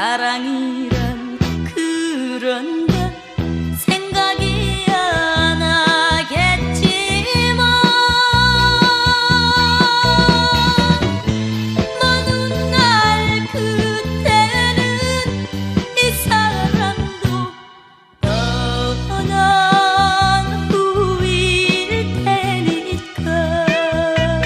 사랑이란 그런